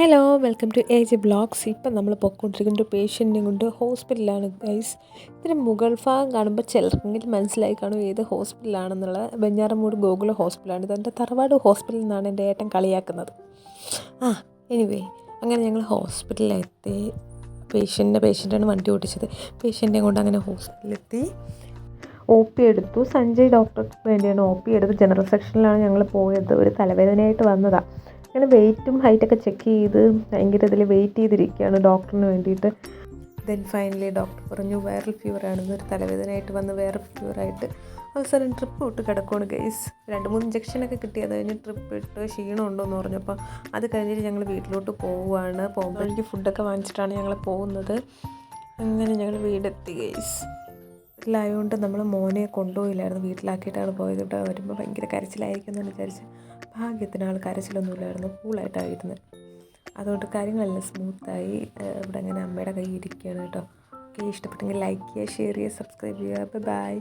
Hello welcome to A J blogs ഇപ്പം നമ്മൾ പൊയ്ക്കൊണ്ടിരിക്കുന്ന ഒരു പേഷ്യന്റിനെ കൊണ്ട് ഹോസ്പിറ്റലാണ് ഗൈസ് ഇതിന് മുകൾ ഭാഗം കാണുമ്പോൾ ചിലർക്കെങ്കിലും മനസ്സിലായി കാണും ഏത് ഹോസ്പിറ്റലാണെന്നുള്ള ബെഞ്ഞാറമൂട് ഗോകുല ഹോസ്പിറ്റലാണ് ഇതെന്റെ തറവാട് ഹോസ്പിറ്റലിൽ നിന്നാണ് എന്റെ ഏട്ടൻ കളിയാക്കുന്നത്. ആ എനിവേ അങ്ങനെ ഞങ്ങൾ ഹോസ്പിറ്റലിലെത്തി പേഷ്യന്റെ പേഷ്യന്റാണ് വണ്ടി ഓടിച്ചത്. പേഷ്യന്റെ കൊണ്ട് അങ്ങനെ ഹോസ്പിറ്റലിലെത്തി ഒ പി എടുത്തു. സഞ്ജയ് ഡോക്ടർക്ക് വേണ്ടിയാണ് ഒ പി എടുത്ത് ജനറൽ സെക്ഷനിലാണ് ഞങ്ങൾ പോയത്. ഒരു തലവേദനയായിട്ട് വന്നതാണ് അങ്ങനെ വെയിറ്റും ഹൈറ്റൊക്കെ ചെക്ക് ചെയ്ത് ഭയങ്കര ഇതിൽ വെയിറ്റ് ചെയ്തിരിക്കുകയാണ് ഡോക്ടറിന് വേണ്ടിയിട്ട്. ദെൻ ഫൈനലി ഡോക്ടർ പറഞ്ഞു വൈറൽ ഫീവർ ആണെന്ന് ഒരു തലവേദനയായിട്ട് വന്ന് വൈറൽ ഫീവറായിട്ട് അവസാനം ട്രിപ്പ് വിട്ട് കിടക്കുവാണ് ഗൈസ് രണ്ട് മൂന്ന് ഇഞ്ചക്ഷനൊക്കെ കിട്ടി അത് കഴിഞ്ഞ് ട്രിപ്പ് ഇട്ട് ക്ഷീണം ഉണ്ടോയെന്ന് പറഞ്ഞപ്പോൾ അത് കഴിഞ്ഞിട്ട് ഞങ്ങൾ വീട്ടിലോട്ട് പോവുകയാണ് പോകുമ്പോഴേക്ക് ഫുഡൊക്കെ വാങ്ങിച്ചിട്ടാണ് ഞങ്ങൾ പോകുന്നത്. അങ്ങനെ ഞങ്ങൾ വീടെത്തി ഗൈസ് വീട്ടിലായതുകൊണ്ട് നമ്മൾ മോനെ കൊണ്ടുപോയില്ലായിരുന്നു. വീട്ടിലാക്കിയിട്ടാണ് പോയത്. കേട്ടോ വരുമ്പോൾ ഭയങ്കര കരച്ചിലായിരിക്കും എന്ന് വിചാരിച്ച് ഭാഗ്യത്തിന് ആൾ കരച്ചിലൊന്നുമില്ലായിരുന്നു. കൂളായിട്ടായിരുന്നു അതുകൊണ്ട് കാര്യങ്ങളെല്ലാം സ്മൂത്തായി ഇവിടെ അങ്ങനെ അമ്മയുടെ കൈ ഇരിക്കുകയാണ് കേട്ടോ. ഓക്കെ ഇഷ്ടപ്പെട്ടെങ്കിൽ ലൈക്ക് ചെയ്യുക ഷെയർ ചെയ്യുക സബ്സ്ക്രൈബ് ചെയ്യുക. ബൈ